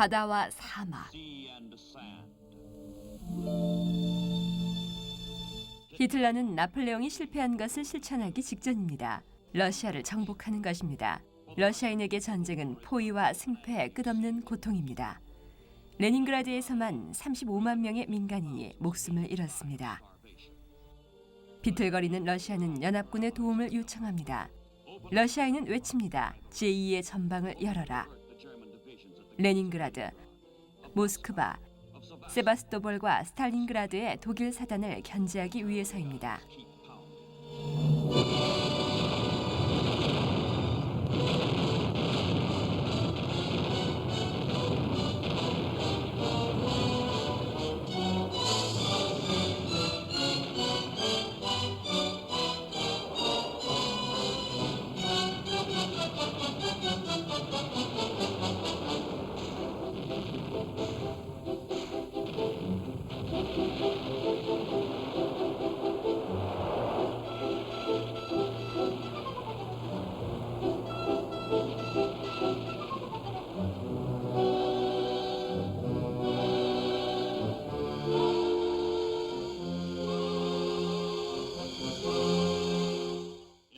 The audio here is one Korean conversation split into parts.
바다와 사막. 히틀러는 나폴레옹이 실패한 것을 실천하기 직전입니다. 러시아를 정복하는 것입니다. 러시아인에게 전쟁은 포위와 승패의 끝없는 고통입니다. 레닌그라드에서만 35만 명의 민간인이 목숨을 잃었습니다. 비틀거리는 러시아는 연합군의 도움을 요청합니다. 러시아인은 외칩니다. 제2의 전방을 열어라. 레닌그라드, 모스크바, 세바스토볼과 스탈린그라드의 독일 사단을 견제하기 위해서입니다.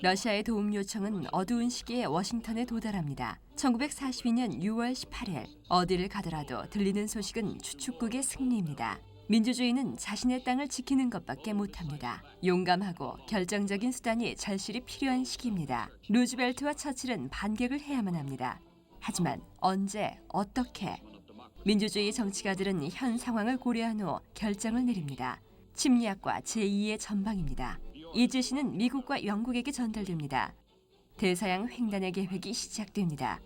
러시아의 도움 요청은 어두운 시기에 워싱턴에 도달합니다. 1942년 6월 18일 어디를 가더라도 들리는 소식은 추축국의 승리입니다. 민주주의는 자신의 땅을 지키는 것밖에 못합니다. 용감하고 결정적인 수단이 절실히 필요한 시기입니다. 루즈벨트와 처칠은 반격을 해야만 합니다. 하지만 언제 어떻게 민주주의 정치가들은 현 상황을 고려한 후 결정을 내립니다. 침략과 제2의 전방입니다. 이 지시는 미국과 영국에게 전달됩니다. 대서양 횡단의 계획이 시작됩니다.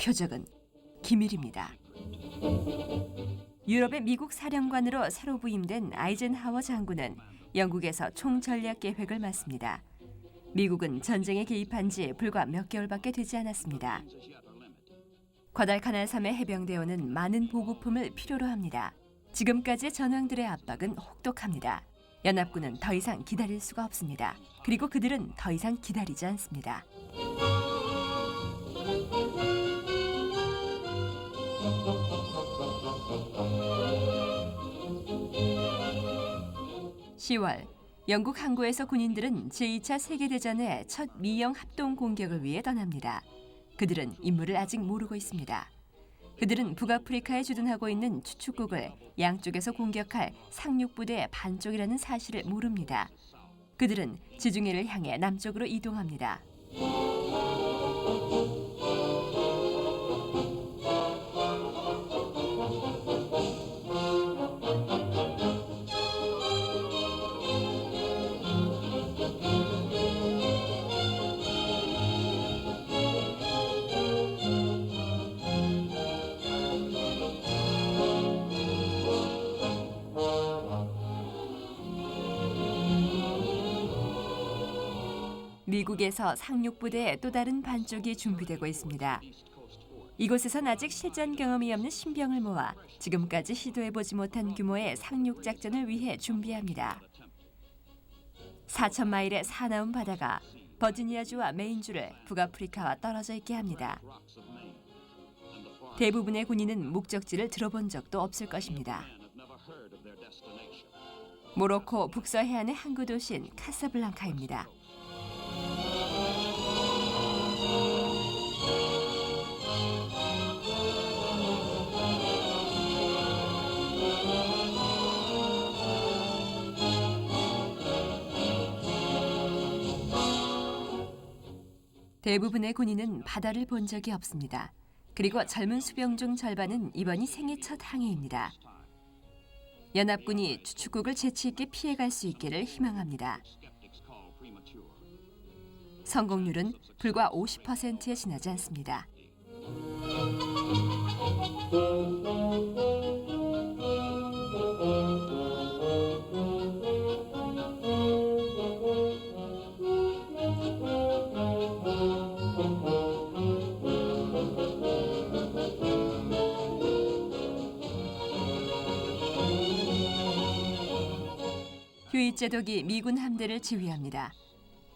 표적은 기밀입니다. 유럽의 미국 사령관으로 새로 부임된 아이젠하워 장군은 영국에서 총전략 계획을 맡습니다. 미국은 전쟁에 개입한 지 불과 몇 개월밖에 되지 않았습니다. As yet are limited. 과달카날 섬의 해병대원은 많은 보급품을 필요로 합니다. 지금까지의 전황들의 압박은 혹독합니다. 연합군은 더 이상 기다릴 수가 없습니다. 그리고 그들은 더 이상 기다리지 않습니다. (10월) 영국 항구에서 군인들은 제2차 세계대전의 첫 미영 합동 공격을 위해 떠납니다. 그들은 임무를 아직 모르고 있습니다. 그들은 북아프리카에 주둔하고 있는 추축국을 양쪽에서 공격할 상륙부대의 반쪽이라는 사실을 모릅니다. 그들은 지중해를 향해 남쪽으로 이동합니다. 미국에서 상륙부대의 또 다른 반쪽이 준비되고 있습니다. 이곳에선 아직 실전 경험이 없는 신병을 모아 지금까지 시도해보지 못한 규모의 상륙 작전을 위해 준비합니다. 4천 마일의 사나운 바다가 버지니아주와 메인주를 북아프리카와 떨어져 있게 합니다. 대부분의 군인은 목적지를 들어본 적도 없을 것입니다. 모로코 북서해안의 항구 도시인 카사블랑카입니다. 대부분의 군인은 바다를 본 적이 없습니다. 그리고 젊은 수병 중 절반은 이번이 생애 첫 항해입니다. 연합군이 추축국을 재치 있게 피해갈 수 있기를 희망합니다. 성공률은 불과 50%에 지나지 않습니다. 휴이 제독이 미군 함대를 지휘합니다.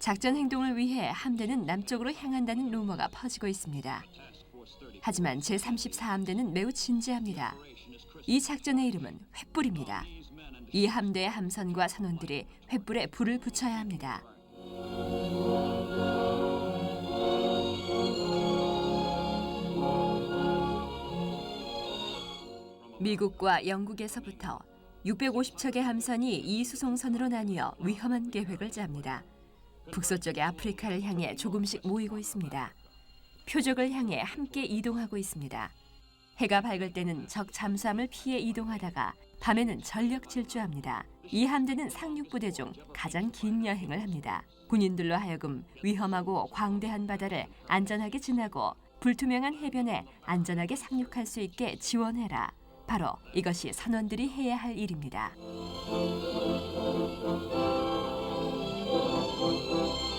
작전 행동을 위해 함대는 남쪽으로 향한다는 루머가 퍼지고 있습니다. 하지만 제34함대는 매우 진지합니다. 이 작전의 이름은 횃불입니다. 이 함대의 함선과 선원들이 횃불에 불을 붙여야 합니다. 미국과 영국에서부터 650척의 함선이 이 수송선으로 나뉘어 위험한 계획을 짭니다. 북서쪽의 아프리카를 향해 조금씩 모이고 있습니다. 표적을 향해 함께 이동하고 있습니다. 해가 밝을 때는 적 잠수함을 피해 이동하다가 밤에는 전력 질주합니다. 이 함대는 상륙부대 중 가장 긴 여행을 합니다. 군인들로 하여금 위험하고 광대한 바다를 안전하게 지나고 불투명한 해변에 안전하게 상륙할 수 있게 지원해라. 바로 이것이 선원들이 해야 할 일입니다. Thank you.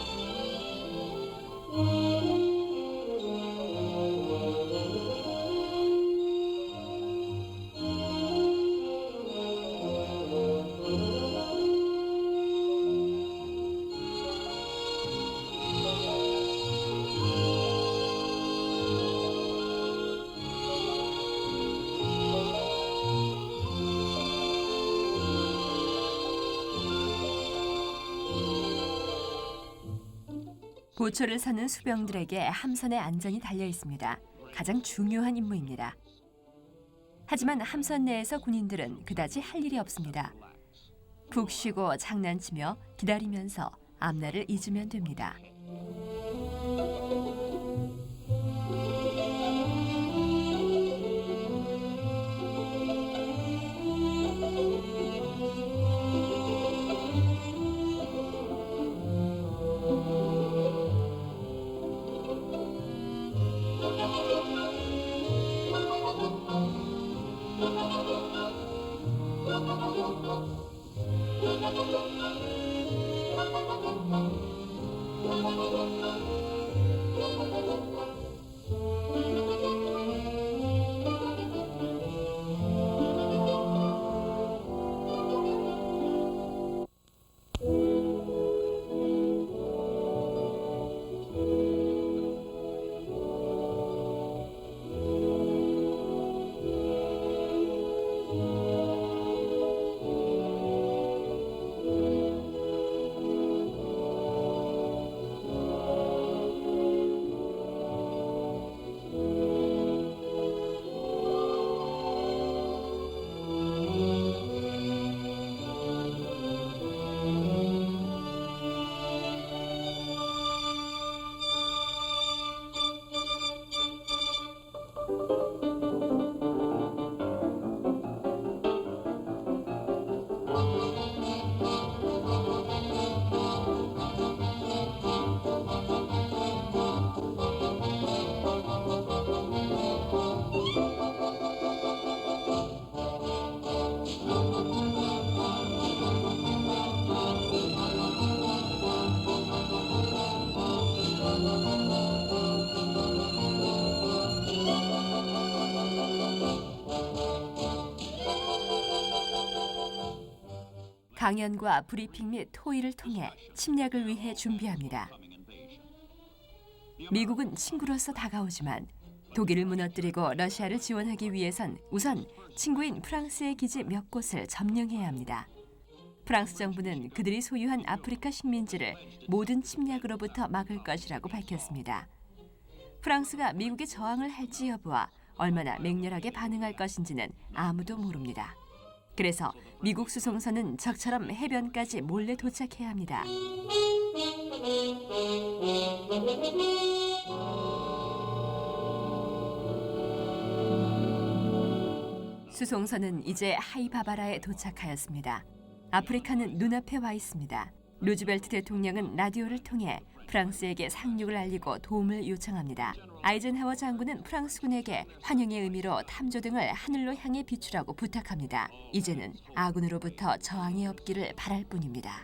보초를 서는 수병들에게 함선의 안전이 달려 있습니다. 가장 중요한 임무입니다. 하지만 함선 내에서 군인들은 그다지 할 일이 없습니다. 푹 쉬고 장난치며 기다리면서 앞날을 잊으면 됩니다. 강연과 브리핑 및 토의를 통해 침략을 위해 준비합니다. 미국은 친구로서 다가오지만 독일을 무너뜨리고 러시아를 지원하기 위해선 우선 친구인 프랑스의 기지 몇 곳을 점령해야 합니다. 프랑스 정부는 그들이 소유한 아프리카 식민지를 모든 침략으로부터 막을 것이라고 밝혔습니다. 프랑스가 미국에 저항을 할지 여부와 얼마나 맹렬하게 반응할 것인지는 아무도 모릅니다. 그래서 미국 수송선은 적처럼 해변까지 몰래 도착해야 합니다. 수송선은 이제 하이바바라에 도착하였습니다. 아프리카는 눈앞에 와 있습니다. 루즈벨트 대통령은 라디오를 통해 프랑스에게 상륙을 알리고 도움을 요청합니다. 아이젠하워 장군은 프랑스군에게 환영의 의미로 탐조 등을 하늘로 향해 비추라고 부탁합니다. 이제는 아군으로부터 저항이 없기를 바랄 뿐입니다.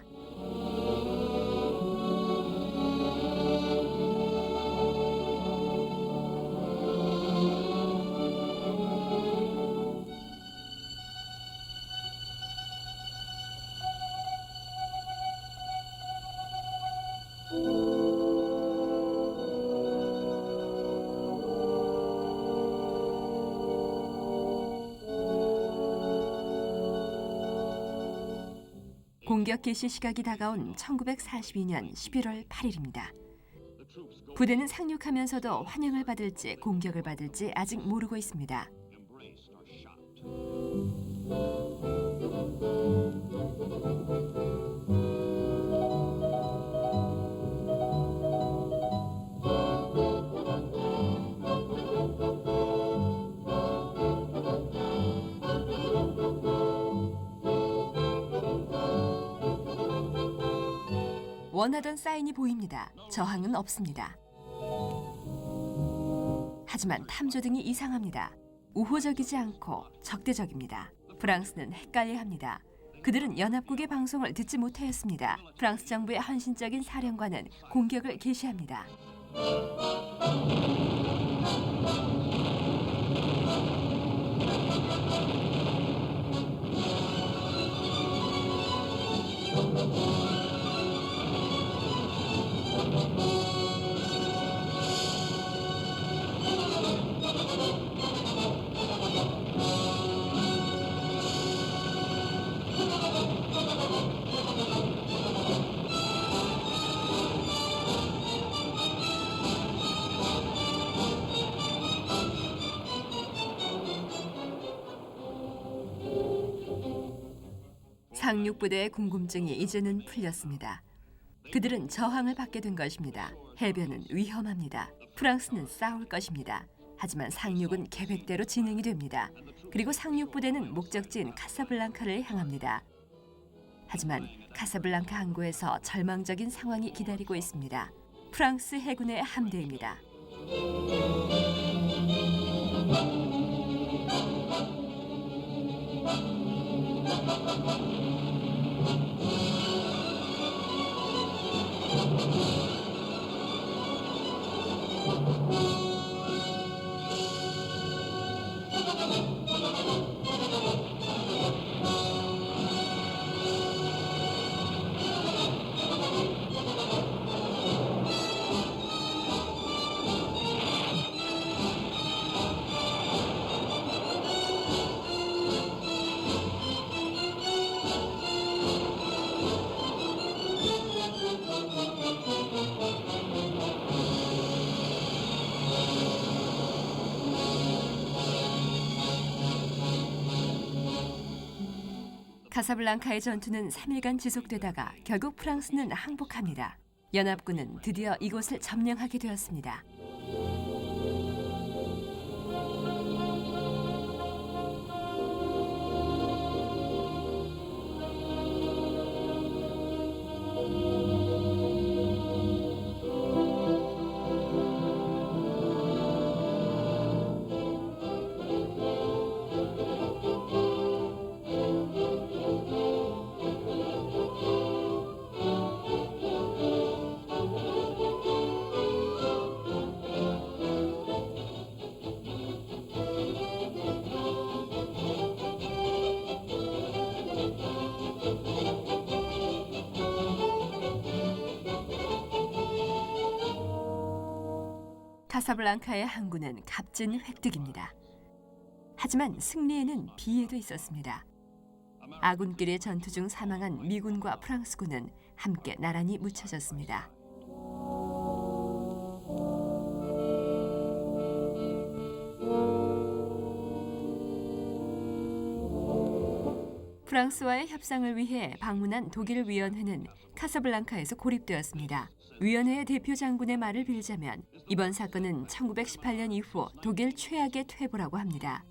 공격 개시 시각이 다가온 1942년 11월 8일입니다. The troops go 부대는 상륙하면서도 환영을 받을지 공격을 받을지 아직 모르고 있습니다. 원하던 사인이 보입니다. 저항은 없습니다. 하지만 탐조 등이 이상합니다. 우호적이지 않고 적대적입니다. 프랑스는 헷갈려합니다. 그들은 연합국의 방송을 듣지 못하였습니다. 프랑스 정부의 헌신적인 사령관은 공격을 개시합니다. 상륙부대의 궁금증이 이제는 풀렸습니다. 그들은 저항을 받게 된 것입니다. 해변은 위험합니다. 프랑스는 싸울 것입니다. 하지만 상륙은 계획대로 진행이 됩니다. 그리고 상륙부대는 목적지인 카사블랑카를 향합니다. 하지만 카사블랑카 항구에서 절망적인 상황이 기다리고 있습니다. 프랑스 해군의 함대입니다. 카사블랑카의 전투는 3일간 지속되다가 결국 프랑스는 항복합니다. 연합군은 드디어 이곳을 점령하게 되었습니다. 카사블랑카의 항구는 값진 획득입니다. 하지만 승리에는 비애도 있었습니다. 아군끼리의 전투 중 사망한 미군과 프랑스군은 함께 나란히 묻혀졌습니다. 프랑스와의 협상을 위해 방문한 독일 위원회는 카사블랑카에서 고립되었습니다. 위원회의 대표 장군의 말을 빌자면 이번 사건은 1918년 이후 독일 최악의 퇴보라고 합니다.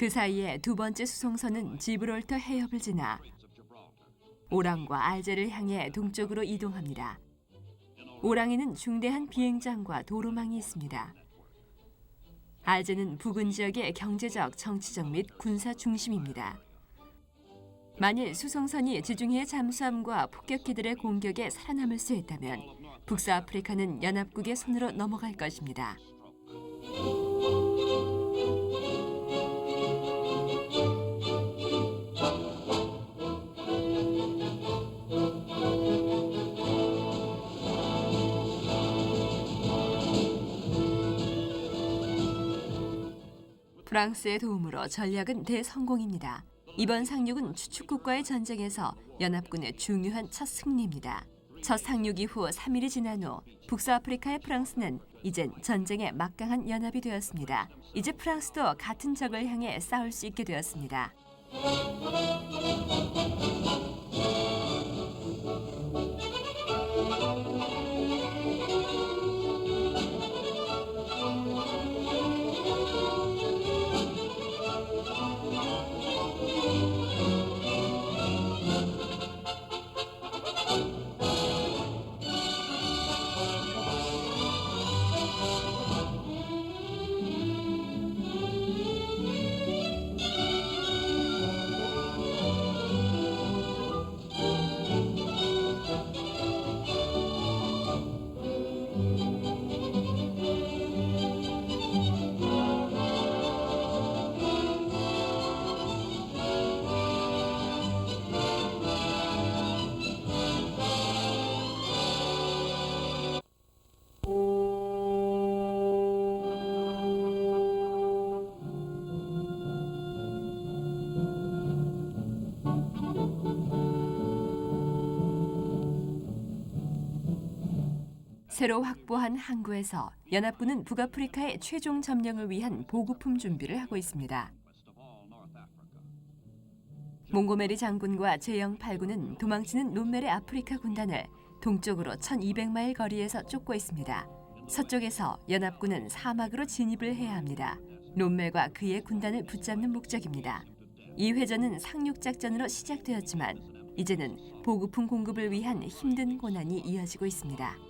그 사이에 두 번째 수송선은 지브롤터 해협을 지나. 오랑과 알제를 향해 동쪽으로 이동합니다. 오랑에는 중대한 비행장과 도로망이 있습니다. 알제는 부근 지역의 경제적, 정치적 및 군사 중심입니다. 만일 수송선이 지중해 잠수함과 폭격기들의 공격에 살아남을 수 있다면 북서아프리카는 연합국의 손으로 넘어갈 것입니다. 프랑스의 도움으로 전략은 대성공입니다. 이번 상륙은 추축국과의 전쟁에서 연합군의 중요한 첫 승리입니다. 첫 상륙 이후 3일이 지난 후 북서아프리카의 프랑스는 이젠 전쟁의 막강한 연합이 되었습니다. 이제 프랑스도 같은 적을 향해 싸울 수 있게 되었습니다. 새로 확보한 항구에서 연합군은 북아프리카의 최종 점령을 위한 보급품 준비를 하고 있습니다. 몽고메리 장군과 제영 8군은 도망치는 논멜의 아프리카 군단을 동쪽으로 1200마일 거리에서 쫓고 있습니다. 서쪽에서 연합군은 사막으로 진입을 해야 합니다. 논멜과 그의 군단을 붙잡는 목적입니다. 이 회전은 상륙 작전으로 시작되었지만 이제는 보급품 공급을 위한 힘든 고난이 이어지고 있습니다.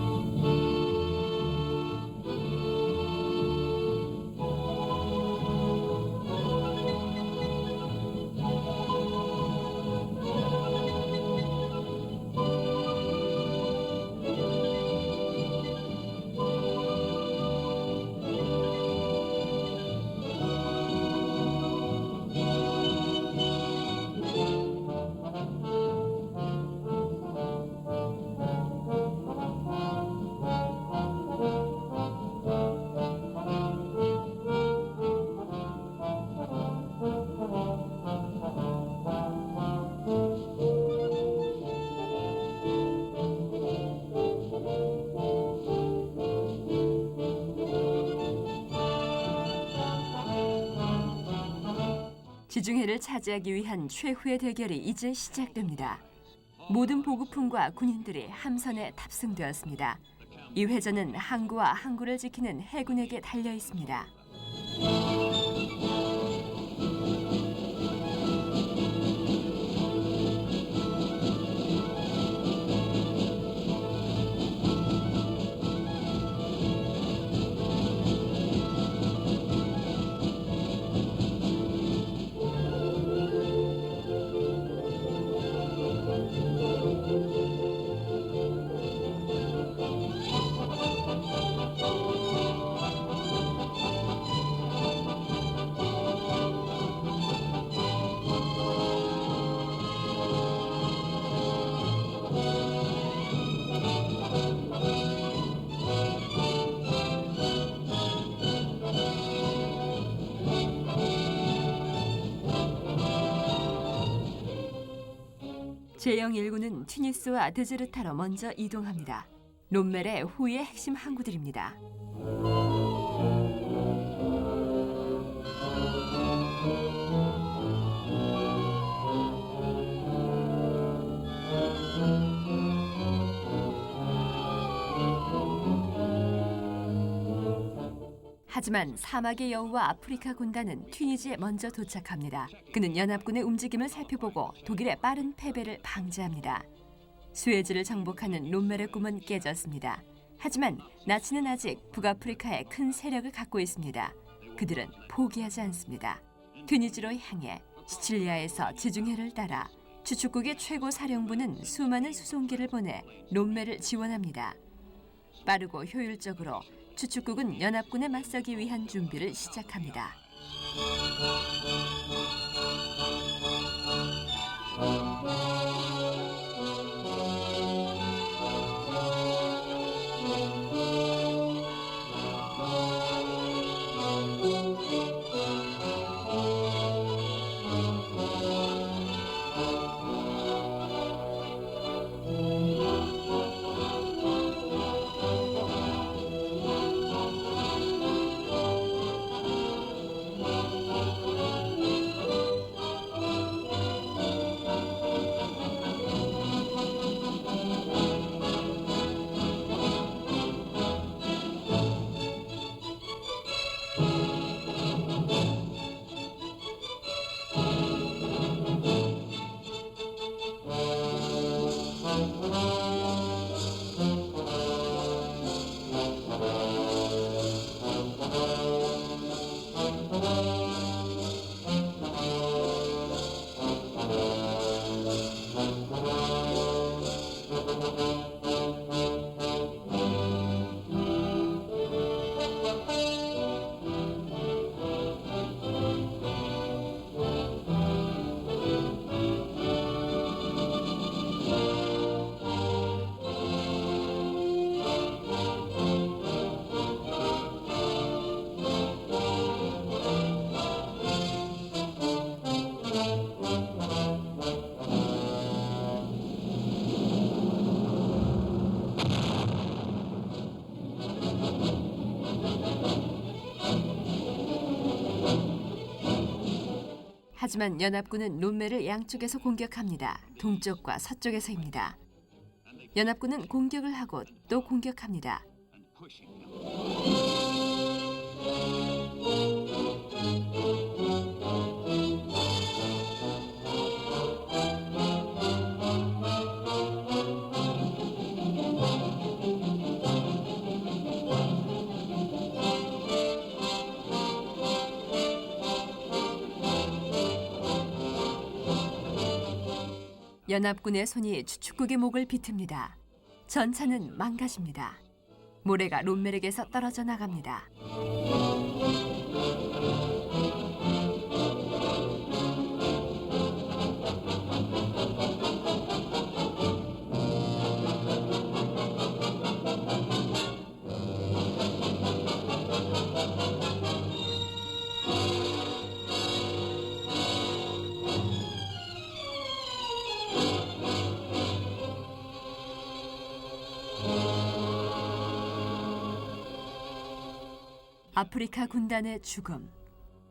지중해를 차지하기 위한 최후의 대결이 이제 시작됩니다. 모든 보급품과 군인들이 함선에 탑승되었습니다. 이 회전은 항구와 항구를 지키는 해군에게 달려 있습니다. 제영 1군은 튜니스와 드즈르타로 먼저 이동합니다. 롬멜의 후의 핵심 항구들입니다. 하지만 사막의 여우와 아프리카 군단은 튀니지에 먼저 도착합니다. 그는 연합군의 움직임을 살펴보고 독일의 빠른 패배를 방지합니다. 수에즈를 정복하는 롬멜의 꿈은 깨졌습니다. 하지만 나치는 아직 북아프리카에 큰 세력을 갖고 있습니다. 그들은 포기하지 않습니다. 튀니지로 향해 시칠리아에서 지중해를 따라 추축국의 최고 사령부는 수많은 수송기를 보내 롬메를 지원합니다. 빠르고 효율적으로 추축국은 연합군에 맞서기 위한 준비를 시작합니다. 하지만 연합군은 롬메를 양쪽에서 공격합니다. 동쪽과 서쪽에서입니다. 연합군은 공격을 하고 또 공격합니다. 연합군의 손이 추축국의 목을 비틉니다. 전차는 망가집니다. 모래가 롬멜에게서 떨어져 나갑니다. 아프리카 군단의 죽음.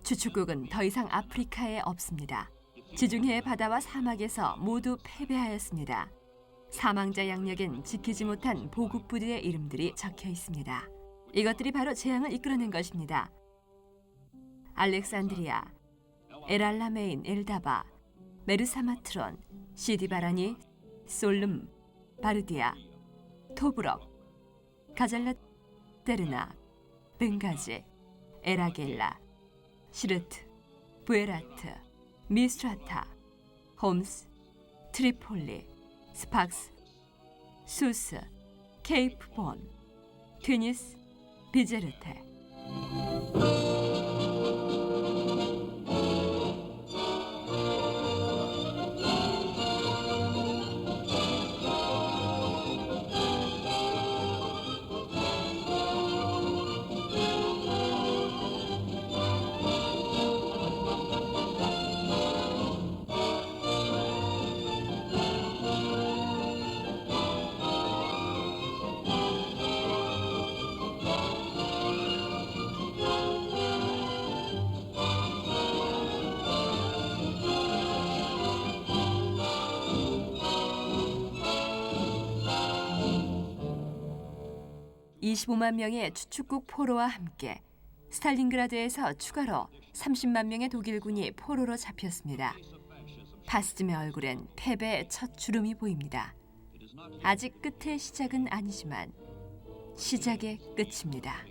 추축국은 더 이상 아프리카에 없습니다. 지중해의 바다와 사막에서 모두 패배하였습니다. 사망자 양력엔 지키지 못한 보급 부대의 이름들이 적혀 있습니다. 이것들이 바로 재앙을 이끌어낸 것입니다. 알렉산드리아, 에랄라메인 엘다바, 메르사마트론, 시디바라니, 솔름, 바르디아, 토브럭, 가잘라 테르나, 벵가지, 에라겔라, 시르트, 부에라트, 미스트라타, 홈스, 트리폴리, 스팍스, 수스, 케이프본, 튀니스, 비제르테. (25만) 명의 추축국 포로와 함께 스탈린그라드에서 추가로 (30만) 명의 독일군이 포로로 잡혔습니다. 파스즘의 얼굴엔 패배의 첫 주름이 보입니다. 아직 끝의 시작은 아니지만 시작의 끝입니다.